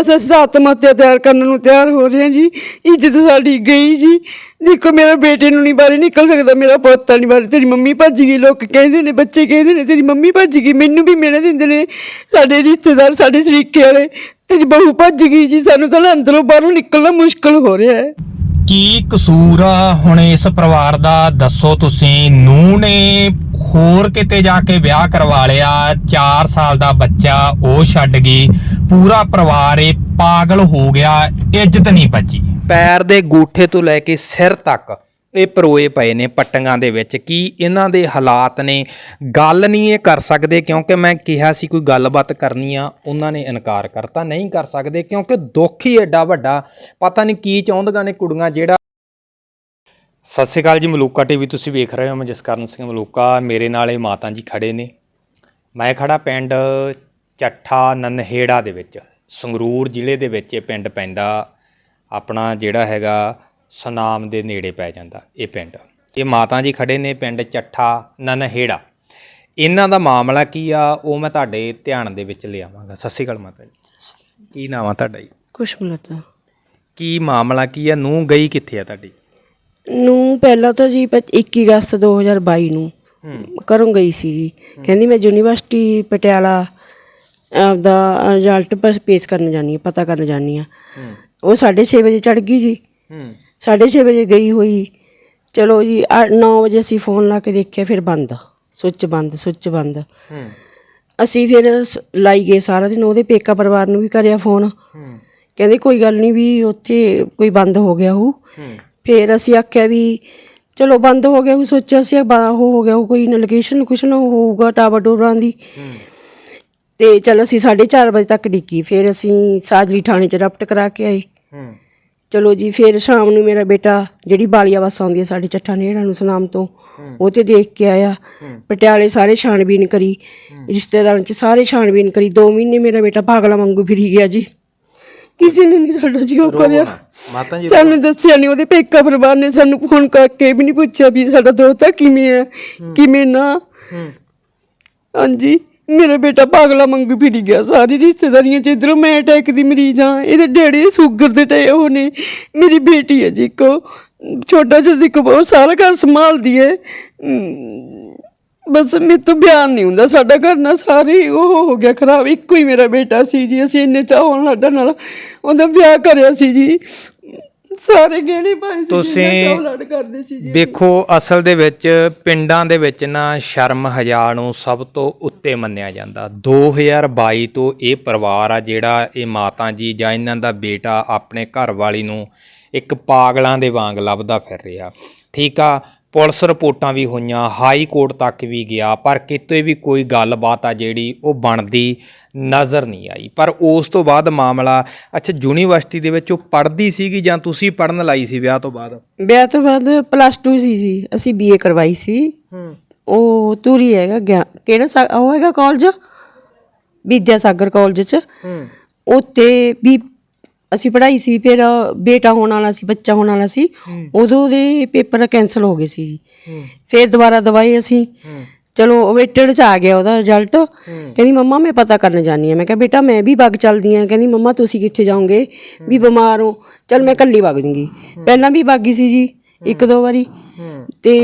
ਅਸੀਂ ਅਸੀਂ ਆਤਮ ਹੱਤਿਆ ਤਿਆਰ ਕਰਨ ਨੂੰ ਤਿਆਰ ਹੋ ਰਹੇ ਹਾਂ ਜੀ। ਇੱਜ਼ਤ ਸਾਡੀ ਗਈ ਜੀ। ਦੇਖੋ, ਮੇਰਾ ਬੇਟੇ ਨੂੰ ਨਹੀਂ ਬਾਹਰ ਨਿਕਲ ਸਕਦਾ, ਮੇਰਾ ਪੋਤਾ ਨਹੀਂ ਬਾਹਰ। ਤੇਰੀ ਮੰਮੀ ਭੱਜ ਗਈ, ਲੋਕ ਕਹਿੰਦੇ ਨੇ, ਬੱਚੇ ਕਹਿੰਦੇ ਨੇ, ਤੇਰੀ ਮੰਮੀ ਭੱਜ ਗਈ, ਮੈਨੂੰ ਵੀ ਮਿਹਨਤ ਦਿੰਦੇ ਨੇ। ਸਾਡੇ ਰਿਸ਼ਤੇਦਾਰ, ਸਾਡੇ ਸ਼ਰੀਕੇ ਵਾਲੇ, ਤੇਰੀ ਬਹੂ ਭੱਜ ਗਈ ਜੀ। ਸਾਨੂੰ ਤਾਂ ਅੰਦਰੋਂ ਬਾਹਰੋਂ ਨਿਕਲਣਾ ਮੁਸ਼ਕਲ ਹੋ ਰਿਹਾ ਹੈ। ਕੀ ਕਸੂਰ ਆ? ਹੁਣ ਇਸ ਪਰਿਵਾਰ ਦਾ ਦੱਸੋ ਤੁਸੀਂ। ਨੂੰ ਨੇ ਹੋਰ ਕਿਤੇ ਜਾ ਕੇ ਵਿਆਹ ਕਰਵਾ ਲਿਆ। 4 ਸਾਲ ਦਾ ਬੱਚਾ, ਉਹ ਛੱਡ ਗਈ। ਪੂਰਾ ਪਰਿਵਾਰ ਇਹ ਪਾਗਲ ਹੋ ਗਿਆ। ਇੱਜ਼ਤ ਨਹੀਂ ਬਚੀ। ਪੈਰ ਦੇ ਗੂਠੇ ਤੋਂ ਲੈ ਕੇ ਸਿਰ ਤੱਕ ਇਹ ਪਰੋਏ ਪਏ ਨੇ ਪੱਟੀਆਂ ਦੇ ਵਿੱਚ। ਕੀ ਇਹਨਾਂ ਦੇ ਹਾਲਾਤ ਨੇ? ਗੱਲ ਨਹੀਂ ਇਹ ਕਰ ਸਕਦੇ ਕਿਉਂਕਿ ਮੈਂ ਕਿਹਾ ਸੀ ਕੋਈ ਗੱਲਬਾਤ ਕਰਨੀ ਆ, ਉਹਨਾਂ ਨੇ ਇਨਕਾਰ ਕਰਤਾ। ਨਹੀਂ ਕਰ ਸਕਦੇ ਕਿਉਂਕਿ ਦੁੱਖ ਹੀ ਐਡਾ ਵੱਡਾ। ਪਤਾ ਨਹੀਂ ਕੀ ਚਾਹੁੰਦੀਆਂ ਨੇ ਕੁੜੀਆਂ ਜਿਹੜਾ ਸਤਿ ਸ਼੍ਰੀ ਅਕਾਲ ਜੀ, ਮਲੂਕਾ ਟੀਵੀ ਤੁਸੀਂ ਵੇਖ ਰਹੇ ਹੋ ਮੈਂ ਜਸਕਰਨ ਸਿੰਘ ਮਲੂਕਾ। ਮੇਰੇ ਨਾਲ ਇਹ ਮਾਤਾ ਜੀ ਖੜੇ ਨੇ। ਮੈਂ ਖੜਾ ਪਿੰਡ ਚੱਠਾ ਨਨਹੇੜਾ ਦੇ ਵਿੱਚ। ਸੰਗਰੂਰ ਜ਼ਿਲ੍ਹੇ ਦੇ ਵਿੱਚ ਇਹ ਪਿੰਡ ਪੈਂਦਾ। ਆਪਣਾ ਜਿਹੜਾ ਹੈਗਾ ਸੁਨਾਮ ਦੇ ਨੇੜੇ ਪੈ ਜਾਂਦਾ ਇਹ ਪਿੰਡ। ਇਹ ਮਾਤਾ ਜੀ ਖੜੇ ਨੇ ਪਿੰਡ ਚੱਠਾ ਨਨਹੇੜਾ। ਇਹਨਾਂ ਦਾ ਮਾਮਲਾ ਕੀ ਆ ਉਹ ਮੈਂ ਤੁਹਾਡੇ ਧਿਆਨ ਦੇ ਵਿੱਚ ਲਿਆਵਾਂਗਾ। ਸਤਿ ਸ਼੍ਰੀ ਅਕਾਲ ਮਾਤਾ ਜੀ। ਕੀ ਨਾਮ ਆ ਤੁਹਾਡਾ ਜੀ? ਕੁਛ ਮਿਲਤਾ ਕੀ ਮਾਮਲਾ ਕੀ ਆ? ਨੂੰ ਗਈ ਕਿੱਥੇ ਆ ਤੁਹਾਡੀ? ਨੂੰ ਪਹਿਲਾਂ ਤਾਂ ਜੀ ਪੱਚ- 21 ਅਗਸਤ 2022 ਨੂੰ ਘਰੋਂ ਗਈ ਸੀ ਜੀ। ਕਹਿੰਦੀ ਮੈਂ ਯੂਨੀਵਰਸਿਟੀ ਪਟਿਆਲਾ ਆਪਦਾ ਰਿਜ਼ਲਟ ਪੇਸ਼ ਕਰਨ ਜਾਣੀ ਹੈ ਪਤਾ ਕਰਨ ਜਾਣੀ ਆ। ਉਹ 6:30 ਵਜੇ ਚੜ ਗਈ ਜੀ। 6:30 ਵਜੇ ਗਈ ਹੋਈ। ਚਲੋ ਜੀ 9 ਵਜੇ ਅਸੀਂ ਫੋਨ ਲਾ ਕੇ ਦੇਖਿਆ ਫਿਰ ਬੰਦ। ਸੁੱਚ ਬੰਦ ਸੁੱਚ ਬੰਦ। ਹੂੰ। ਅਸੀਂ ਫਿਰ ਸ- ਲਾਈ ਗਏ ਸਾਰਾ ਦਿਨ ਉਹਦੇ ਪੇਕਾ ਪਰਿਵਾਰ ਨੂੰ ਵੀ ਕਰਿਆ ਫੋਨ ਹੂੰ। ਕਹਿੰਦੇ ਕੋਈ ਗੱਲ ਨਹੀਂ ਵੀ ਉੱਥੇ ਕੋਈ ਬੰਦ ਹੋ ਗਿਆ ਉਹ ਹੂੰ। ਫਿਰ ਅਸੀਂ ਆਖਿਆ ਵੀ ਚਲੋ ਬੰਦ ਹੋ ਗਿਆ ਉਹ ਸੋਚਿਆ ਸੀ ਬਾ ਉਹ ਹੋ ਗਿਆ ਉਹ ਕੋਈ ਲੋਕੇਸ਼ਨ ਕੁਛ ਨਾ ਹੋਊਗਾ ਟਾਵਰ ਟੂਵਰਾਂ ਦੀ। ਹੂੰ। ਤੇ ਚਲ ਅਸੀਂ 4:30 ਵਜੇ ਤੱਕ ਡਿੱਕੀ ਫਿਰ ਅਸੀਂ ਸਾਜਲੀ ਥਾਣੇ 'ਚ ਰਪਟ ਕਰਾ ਕੇ ਆਏ। ਹੂੰ। ਚਲੋ ਜੀ ਫਿਰ ਸ਼ਾਮ ਨੂੰ ਮੇਰਾ ਬੇਟਾ ਜਿਹੜੀ ਬਾਲੀਆ ਬੱਸ ਆਉਂਦੀ ਹੈ ਸਾਡੇ ਚੱਠਾ ਨੇੜਾ ਨੂੰ ਸੁਨਾਮ ਤੋਂ ਉਹ ਤੇ ਦੇਖ ਕੇ ਆਇਆ। ਪਟਿਆਲੇ ਸਾਰੇ ਛਾਣਬੀਨ ਕਰੀ ਰਿਸ਼ਤੇਦਾਰਾਂ 'ਚ ਸਾਰੇ ਛਾਣਬੀਨ ਕਰੀ। 2 ਮਹੀਨੇ ਮੇਰਾ ਬੇਟਾ ਪਾਗਲਾ ਵਾਂਗੂ ਫਿਰੀ ਗਿਆ ਜੀ। ਕਿਸੇ ਨੇ ਨਹੀਂ ਸਾਡਾ ਜੀ ਉਹ ਕਰਿਆ। ਮਾਤਾ ਜੀ ਸਾਨੂੰ ਦੱਸਿਆ ਨਹੀਂ ਉਹਦੇ ਪੇਕਾ ਪਰਿਵਾਰ ਨੇ ਸਾਨੂੰ ਫੋਨ ਕਰਕੇ ਵੀ ਨਹੀਂ ਪੁੱਛਿਆ ਵੀ ਸਾਡਾ ਦੋਤਾ ਕਿਵੇਂ ਹੈ ਕਿਵੇਂ ਨਾ। ਹਾਂਜੀ। ਮੇਰਾ ਬੇਟਾ ਪਾਗਲਾ ਮੰਗੂ ਫਿਰੀ ਗਿਆ, ਸਾਰੀ ਰਿਸ਼ਤੇਦਾਰੀਆਂ ਚ ਇਧਰੋਂ ਮੈਂ ਅਟੈਕ ਦੀ ਮਰੀਜ਼ ਹਾਂ। ਇਹਦੇ ਡੈਡੀ ਸ਼ੂਗਰ ਦੇ ਟੇ ਉਹ ਨੇ। ਮੇਰੀ ਬੇਟੀ ਹੈ ਜੀ ਕੋ ਛੋਟਾ ਜਿਹਾ ਦੀ ਕੋ ਸਾਰਾ ਘਰ ਸੰਭਾਲਦੀ ਹੈ। ਬਸ ਮੇਰੇ ਤੋਂ ਬਿਆਨ ਨਹੀਂ ਹੁੰਦਾ। ਸਾਡਾ ਘਰ ਨਾ ਸਾਰੇ ਉਹ ਹੋ ਗਿਆ ਖਰਾਬ। ਇੱਕੋ ਹੀ ਮੇਰਾ ਬੇਟਾ ਸੀ ਜੀ। ਅਸੀਂ ਇੰਨੇ ਚਾਹੋਂ ਲਾਡਾ ਨਾਲ। ਉਹਦਾ ਵਿਆਹ ਕਰਿਆ ਸੀ ਜੀ। ਸਾਰੇ ਗਹਿਣੇ ਪਾਏ ਸੀ ਤੁਸੀਂ- ਲਾਡ ਕਰਦੇ ਸੀ ਜੀ ਵੇਖੋ ਅਸਲ ਦੇ ਵਿੱਚ ਪਿੰਡਾਂ ਦੇ ਵਿੱਚ ਨਾ ਸ਼ਰਮ ਹਜਾ ਨੂੰ ਸਭ ਤੋਂ ਉੱਤੇ ਮੰਨਿਆ ਜਾਂਦਾ। 2022 ਤੋਂ ਇਹ ਪਰਿਵਾਰ ਆ ਜਿਹੜਾ ਇਹ ਮਾਤਾ ਜੀ ਜਾਂ ਇਹਨਾਂ ਦਾ ਬੇਟਾ ਆਪਣੇ ਘਰ ਵਾਲੀ ਨੂੰ ਇੱਕ ਪਾਗਲਾਂ ਦੇ ਵਾਂਗ ਲੱਭਦਾ ਫਿਰ ਰਿਹਾ। ਠੀਕ ਆ ਪੁਲਿਸ ਰਿਪੋਰਟਾਂ ਵੀ ਹੋਈਆਂ ਹਾਈ ਕੋਰਟ ਤੱਕ ਵੀ ਗਿਆ ਪਰ ਕਿਤੇ ਵੀ ਕੋਈ ਗੱਲਬਾਤ ਆ ਜਿਹੜੀ ਉਹ ਬਣਦੀ ਨਜ਼ਰ ਨਹੀਂ ਆਈ। ਪਰ ਉਸ ਤੋਂ ਬਾਅਦ ਮਾਮਲਾ ਅੱਛਾ ਯੂਨੀਵਰਸਿਟੀ ਦੇ ਵਿੱਚ ਉਹ ਪੜ੍ਹਦੀ ਸੀਗੀ ਜਾਂ ਤੁਸੀਂ ਪੜ੍ਹਨ ਲਾਈ ਸੀ ਵਿਆਹ ਤੋਂ ਬਾਅਦ? ਵਿਆਹ ਤੋਂ ਬਾਅਦ ਪਲੱਸ 2 ਸੀ ਜੀ। ਅਸੀਂ ਬੀਏ ਕਰਵਾਈ ਸੀ। ਹੂੰ। ਉਹ ਤੂਰੀ ਹੈਗਾ ਗਿਆ- ਕਿਹੜਾ ਸਾ- ਉਹ ਹੈਗਾ ਕਾਲਜ ਵਿਦਿਆ ਸਾਗਰ ਕਾਲਜ ਚ। ਹੂੰ। ਉੱਥੇ ਵੀ ਅਸੀਂ ਪੜ੍ਹਾਈ ਸੀ ਫਿਰ ਬੇਟਾ ਹੋਣ ਵਾਲਾ ਸੀ ਬੱਚਾ ਹੋਣ ਵਾਲਾ ਸੀ। ਉਦੋਂ ਦੇ ਪੇਪਰ ਕੈਨਸਲ ਹੋ ਗਏ ਸੀ ਜੀ। ਹੂੰ। ਫਿਰ ਦੁਬਾਰਾ ਦਵਾਈ ਅਸੀਂ। ਹੂੰ। ਚਲੋ ਵੇਟਡ ਚ ਆ ਗਿਆ ਉਹਦਾ ਰਿਜ਼ਲਟ ਕਹਿੰਦੀ ਮੰਮਾ ਮੈਂ ਪਤਾ ਕਰਨ ਜਾਣੀ ਆ। ਮੈਂ ਕਿਹਾ ਬੇਟਾ ਮੈਂ ਵੀ ਵਗ ਚੱਲਦੀ ਆ। ਕਹਿੰਦੀ ਮੰਮਾ ਤੁਸੀਂ ਕਿੱਥੇ ਜਾਓਗੇ? ਵੀ ਬਿਮਾਰ ਹੋ। ਚਲ ਮੈਂ ਇਕੱਲੀ ਵਗ ਜੂੰਗੀ। ਪਹਿਲਾਂ ਵੀ ਵਗੀ ਸੀ ਜੀ ਇੱਕ ਦੋ ਵਾਰੀ। ਤੇ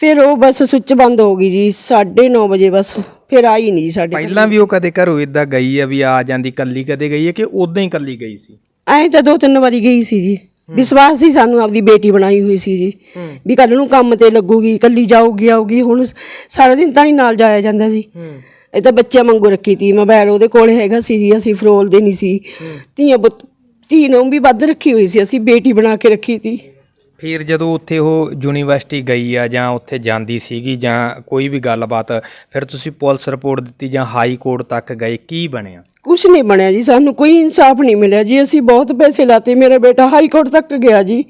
ਫਿਰ ਉਹ ਬਸ ਸੁੱਚ ਬੰਦ ਹੋ ਗਈ ਜੀ 9:30 ਵਜੇ ਬਸ। ਫਿਰ ਆਈ ਨਹੀਂ ਜੀ ਸਾਡੇ ਪਹਿਲਾਂ ਵੀ ਉਹ ਕਦੇ ਘਰੋਂ ਇਦਾਂ ਗਈ ਆ ਵੀ ਆ ਜਾਂਦੀ ਕੱਲੀ ਕਦੇ ਗਈ ਹੈ ਕਿ ਉਦਾਂ ਹੀ ਕੱਲੀ ਗਈ ਸੀ? ਐਂ ਤਾਂ ਦੋ ਤਿੰਨ ਵਾਰੀ ਗਈ ਸੀ ਜੀ। ਵਿਸ਼ਵਾਸ ਸੀ ਸਾਨੂੰ ਆਪਦੀ ਬੇਟੀ ਬਣਾਈ ਹੋਈ ਸੀ ਜੀ। ਹੂੰ। ਵੀ ਕੱਲ ਨੂੰ ਕੰਮ ਤੇ ਲੱਗੂਗੀ ਇਕੱਲੀ ਜਾਊਗੀ ਆਊਗੀ ਹੁਣ ਸਾਰਾ ਦਿਨ ਤਾਂ ਨਹੀਂ ਨਾਲ ਜਾਇਆ ਜਾਂਦਾ ਸੀ। ਹੂੰ। ਇਹ ਤਾਂ ਬੱਚਿਆਂ ਵਾਂਗੂ ਰੱਖੀ ਤੀ ਮੋਬਾਈਲ ਉਹਦੇ ਕੋਲ ਹੈਗਾ ਸੀ ਜੀ ਅਸੀਂ ਫਰੋਲਦੇ ਨਹੀਂ ਸੀ। ਧੀਆਂ ਧੀ ਨੂੰ ਵੀ ਵੱਧ ਰੱਖੀ ਹੋਈ ਸੀ ਅਸੀਂ ਬੇਟੀ ਬਣਾ ਕੇ ਰੱਖੀ ਤੀ। ਫਿਰ ਜਦੋਂ ਉੱਥੇ ਉਹ ਯੂਨੀਵਰਸਿਟੀ ਗਈ ਆ ਜਾਂ ਉੱਥੇ ਜਾਂਦੀ ਸੀਗੀ ਜਾਂ ਕੋਈ ਵੀ ਗੱਲਬਾਤ ਫਿਰ ਤੁਸੀਂ ਪੁਲਿਸ ਰਿਪੋਰਟ ਦਿੱਤੀ ਜਾਂ ਹਾਈ ਕੋਰਟ ਤੱਕ ਗਏ ਕੀ ਬਣਿਆ? ਕੁਝ ਨਹੀਂ ਬਣਿਆ ਜੀ ਸਾਨੂੰ ਕੋਈ ਇਨਸਾਫ ਨਹੀਂ ਮਿਲਿਆ ਜੀ। ਅਸੀਂ ਬਹੁਤ ਪੈਸੇ ਲਾਤੇ ਮੇਰਾ ਬੇਟਾ ਹਾਈ ਕੋਰਟ ਤੱਕ ਗਿਆ ਜੀ।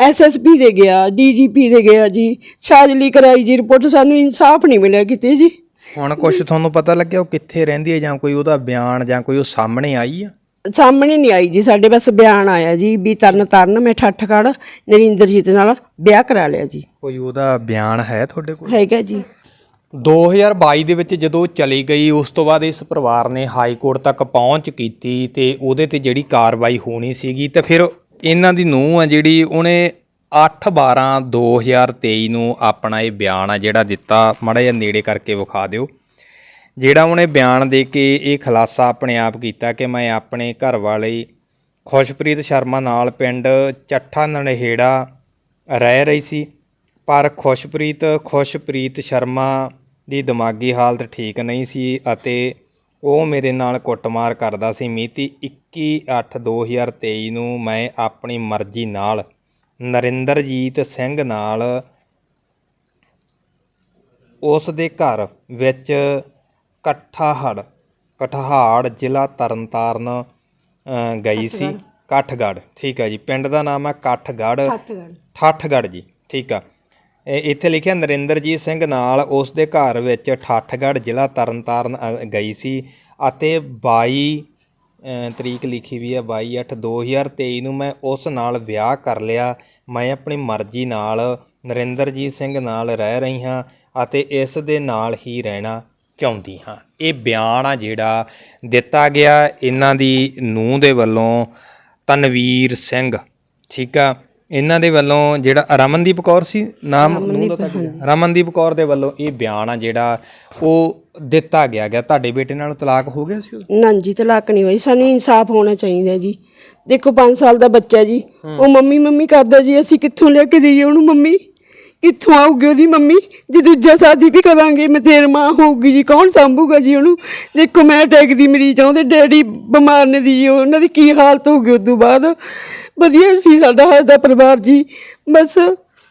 ਐਸਐਸਪੀ ਦੇ ਗਿਆ ਡੀਜੀਪੀ ਦੇ ਗਿਆ ਜੀ। ਛਾਜਲੀ ਕਰਾਈ ਜੀ ਰਿਪੋਰਟ ਸਾਨੂੰ ਇਨਸਾਫ ਨਹੀਂ ਮਿਲਿਆ ਕਿਤੇ ਜੀ। ਹੁਣ ਕੁਝ ਤੁਹਾਨੂੰ ਪਤਾ ਲੱਗਿਆ ਉਹ ਕਿੱਥੇ ਰਹਿੰਦੀ ਹੈ ਜਾਂ ਕੋਈ ਉਹਦਾ ਬਿਆਨ ਜਾਂ ਕੋਈ ਉਹ ਸਾਹਮਣੇ ਆਈ ਆ? ਸਾਹਮਣੇ ਨਹੀਂ ਆਈ ਜੀ ਸਾਡੇ ਬਸ ਬਿਆਨ ਆਇਆ ਜੀ ਵੀ ਤਰਨ ਤਰਨ ਮੈਂ ਠੱਠਕੜ ਨਰਿੰਦਰਜੀਤ ਨਾਲ ਵਿਆਹ ਕਰਾ ਲਿਆ ਜੀ। ਕੋਈ ਉਹਦਾ ਬਿਆਨ ਹੈ ਤੁਹਾਡੇ ਕੋਲ? ਹੈਗਾ ਜੀ। 2022 ਦੇ ਵਿੱਚ ਜਦੋਂ ਚਲੀ ਗਈ, ਉਸ ਤੋਂ ਬਾਅਦ ਇਸ ਪਰਿਵਾਰ ਨੇ ਹਾਈ ਕੋਰਟ ਤੱਕ ਪਹੁੰਚ ਕੀਤੀ ਤੇ ਉਹਦੇ ਤੇ ਜਿਹੜੀ ਕਾਰਵਾਈ ਹੋਣੀ ਸੀਗੀ ਤੇ ਫਿਰ ਇਹਨਾਂ ਦੀ ਨੂੰਹ ਆ ਜਿਹੜੀ, ਉਹਨੇ 8/12/2023 ਨੂੰ ਆਪਣਾ ਇਹ ਬਿਆਨ ਆ ਜਿਹੜਾ ਦਿੱਤਾ, ਮਾੜਾ ਜਿਹਾ ਨੇੜੇ ਕਰਕੇ ਵਿਖਾ ਦਿਓ, ਜਿਹੜਾ ਉਹਨੇ ਬਿਆਨ ਦੇ ਕੇ ਇਹ ਖੁਲਾਸਾ ਆਪਣੇ ਆਪ ਕੀਤਾ ਕਿ ਮੈਂ ਆਪਣੇ ਘਰ ਵਾਲੇ ਖੁਸ਼ਪ੍ਰੀਤ ਸ਼ਰਮਾ ਨਾਲ ਪਿੰਡ ਚੱਠਾ ਨਨਹੇੜਾ ਰਹਿ ਰਹੀ ਸੀ, ਪਰ ਖੁਸ਼ਪ੍ਰੀਤ ਖੁਸ਼ਪ੍ਰੀਤ ਸ਼ਰਮਾ ਦੀ ਦਿਮਾਗੀ ਹਾਲਤ ਠੀਕ ਨਹੀਂ ਸੀ ਅਤੇ ਉਹ ਮੇਰੇ ਨਾਲ ਕੁੱਟਮਾਰ ਕਰਦਾ ਸੀ। ਮਿਤੀ 21/8/2023 ਨੂੰ ਮੈਂ ਆਪਣੀ ਮਰਜ਼ੀ ਨਾਲ ਨਰਿੰਦਰਜੀਤ ਸਿੰਘ ਨਾਲ ਉਸ ਦੇ ਘਰ ਵਿੱਚ ਕਠਾਹੜ ਕਠਹਾੜ ਜ਼ਿਲ੍ਹਾ ਤਰਨਤਾਰਨ ਗਈ ਸੀ। ਕਾਠਗੜ੍ਹ। ਠੀਕ ਹੈ ਜੀ। ਪਿੰਡ ਦਾ ਨਾਮ ਹੈ ਕਾਠਗੜ੍ਹ। ਠਾਠਗੜ੍ਹ ਜੀ। ਠੀਕ ਆ। ਇੱਥੇ ਲਿਖਿਆ, ਨਰਿੰਦਰਜੀਤ ਸਿੰਘ ਨਾਲ ਉਸ ਦੇ ਘਰ ਵਿੱਚ ਠਾਠਗੜ੍ਹ ਜ਼ਿਲ੍ਹਾ ਤਰਨਤਾਰਨ ਗਈ ਸੀ ਅਤੇ 22 ਤਰੀਕ ਲਿਖੀ ਵੀ ਹੈ 22/8/2023 ਨੂੰ ਮੈਂ ਉਸ ਨਾਲ ਵਿਆਹ ਕਰ ਲਿਆ। ਮੈਂ ਆਪਣੀ ਮਰਜ਼ੀ ਨਾਲ ਨਰਿੰਦਰਜੀਤ ਸਿੰਘ ਨਾਲ ਰਹਿ ਰਹੀ ਹਾਂ ਅਤੇ ਇਸ ਦੇ ਨਾਲ ਹੀ ਰਹਿਣਾ ਚਾਹੁੰਦੀ ਹਾਂ। ਇਹ ਬਿਆਨ ਆ ਜਿਹੜਾ ਦਿੱਤਾ ਗਿਆ, ਇਹਨਾਂ ਦੀ ਨੂੰਹ ਦੇ ਵੱਲੋਂ ਤਨਵੀਰ ਸਿੰਘ, ਠੀਕ ਆ? ਇਹਨਾਂ ਦੇ ਵੱਲੋਂ ਜਿਹੜਾ ਰਮਨਦੀਪ ਕੌਰ ਸੀ ਨਾਮ? ਰਮਨਦੀਪ ਕੌਰ ਦੇ ਵੱਲੋਂ ਇਹ ਬਿਆਨ ਆ ਜਿਹੜਾ ਉਹ ਦਿੱਤਾ ਗਿਆ ਗਿਆ। ਤੁਹਾਡੇ ਬੇਟੇ ਨਾਲ ਤਲਾਕ ਹੋ ਗਿਆ ਸੀ? ਨਾ ਜੀ ਤਲਾਕ ਨਹੀਂ ਹੋਈ। ਸਾਨੂੰ ਇਨਸਾਫ ਹੋਣਾ ਚਾਹੀਦਾ ਜੀ। ਦੇਖੋ 5 ਸਾਲ ਦਾ ਬੱਚਾ ਜੀ। ਉਹ ਮੰਮੀ ਮੰਮੀ ਕਰਦਾ ਜੀ ਅਸੀਂ ਕਿੱਥੋਂ ਲਿਆ ਕੇ ਦਈਏ ਉਹਨੂੰ ਮੰਮੀ? ਕਿੱਥੋਂ ਆਊਗੀ ਉਹਦੀ ਮੰਮੀ? ਜੇ ਦੂਜਾ ਸ਼ਾਦੀ ਵੀ ਕਰਾਂਗੇ ਮੈਂ ਤੇਰ ਮਾਂ ਹੋਊਗੀ ਜੀ। ਕੌਣ ਸੰਭੂਗਾ ਜੀ ਉਹਨੂੰ? ਦੇਖੋ ਮੈਂ ਅਟੈਕ ਦੀ ਮਰੀਜ਼ ਆ ਉਹਦੇ ਡੈਡੀ ਬਿਮਾਰ ਨੇ ਦੀ ਜੀ। ਉਹਨਾਂ ਦੀ ਕੀ ਹਾਲਤ ਹੋਊਗੀ ਉਸ ਤੋਂ ਬਾਅਦ? ਵਧੀਆ ਸੀ ਸਾਡਾ ਹੱਸਦਾ ਪਰਿਵਾਰ ਜੀ ਬਸ।